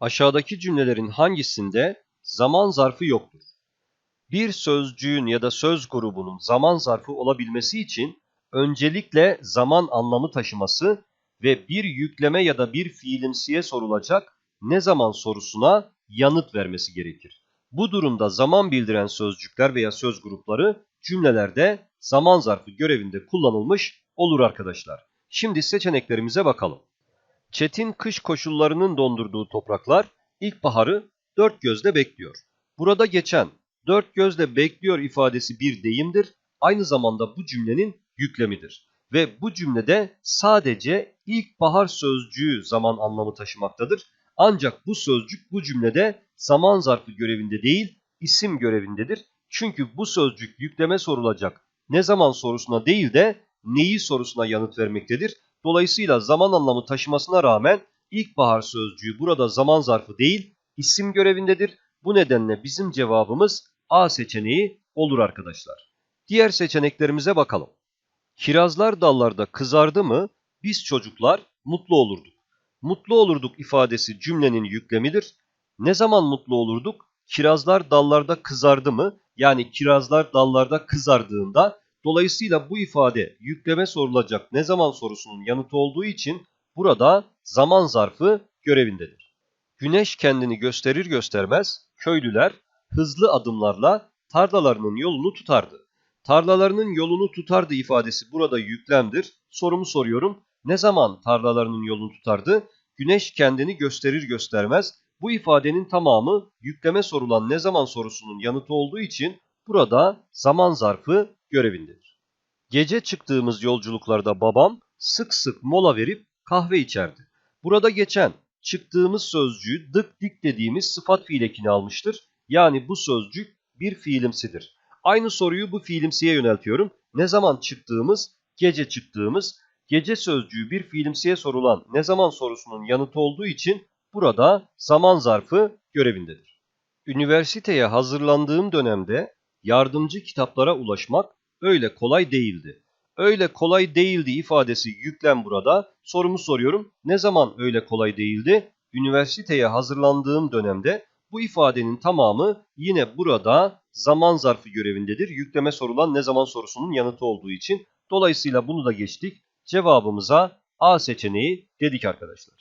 Aşağıdaki cümlelerin hangisinde zaman zarfı yoktur? Bir sözcüğün ya da söz grubunun zaman zarfı olabilmesi için öncelikle zaman anlamı taşıması ve bir yükleme ya da bir fiilimsiye sorulacak ne zaman sorusuna yanıt vermesi gerekir. Bu durumda zaman bildiren sözcükler veya söz grupları cümlelerde zaman zarfı görevinde kullanılmış olur arkadaşlar. Şimdi seçeneklerimize bakalım. Çetin kış koşullarının dondurduğu topraklar ilkbaharı dört gözle bekliyor. Burada geçen dört gözle bekliyor ifadesi bir deyimdir. Aynı zamanda bu cümlenin yüklemidir. Ve bu cümlede sadece ilkbahar sözcüğü zaman anlamı taşımaktadır. Ancak bu sözcük bu cümlede zaman zarfı görevinde değil, isim görevindedir. Çünkü bu sözcük yükleme sorulacak ne zaman sorusuna değil de neyi sorusuna yanıt vermektedir. Dolayısıyla zaman anlamı taşımasına rağmen ilkbahar sözcüğü burada zaman zarfı değil, isim görevindedir. Bu nedenle bizim cevabımız A seçeneği olur arkadaşlar. Diğer seçeneklerimize bakalım. Kirazlar dallarda kızardı mı biz çocuklar mutlu olurduk. Mutlu olurduk ifadesi cümlenin yüklemidir. Ne zaman mutlu olurduk? Kirazlar dallarda kızardı mı? Yani kirazlar dallarda kızardığında dolayısıyla bu ifade yükleme sorulacak ne zaman sorusunun yanıtı olduğu için burada zaman zarfı görevindedir. Güneş kendini gösterir göstermez köylüler hızlı adımlarla tarlalarının yolunu tutardı. Tarlalarının yolunu tutardı ifadesi burada yüklemdir. Sorumu soruyorum. Ne zaman tarlalarının yolunu tutardı? Güneş kendini gösterir göstermez. Bu ifadenin tamamı yükleme sorulan ne zaman sorusunun yanıtı olduğu için burada zaman zarfı görevindedir. Gece çıktığımız yolculuklarda babam sık sık mola verip kahve içerdi. Burada geçen çıktığımız sözcüğü dık dik dediğimiz sıfat fiil ekini almıştır. Yani bu sözcük bir fiilimsidir. Aynı soruyu bu fiilimsiye yöneltiyorum. Ne zaman çıktığımız, gece çıktığımız, gece sözcüğü bir fiilimsiye sorulan ne zaman sorusunun yanıtı olduğu için burada zaman zarfı görevindedir. Üniversiteye hazırlandığım dönemde yardımcı kitaplara ulaşmak öyle kolay değildi. Öyle kolay değildi ifadesi yüklem burada. Sorumu soruyorum. Ne zaman öyle kolay değildi? Üniversiteye hazırlandığım dönemde bu ifadenin tamamı yine burada zaman zarfı görevindedir. Yükleme sorulan ne zaman sorusunun yanıtı olduğu için. Dolayısıyla bunu da geçtik. Cevabımıza A seçeneği dedik arkadaşlar.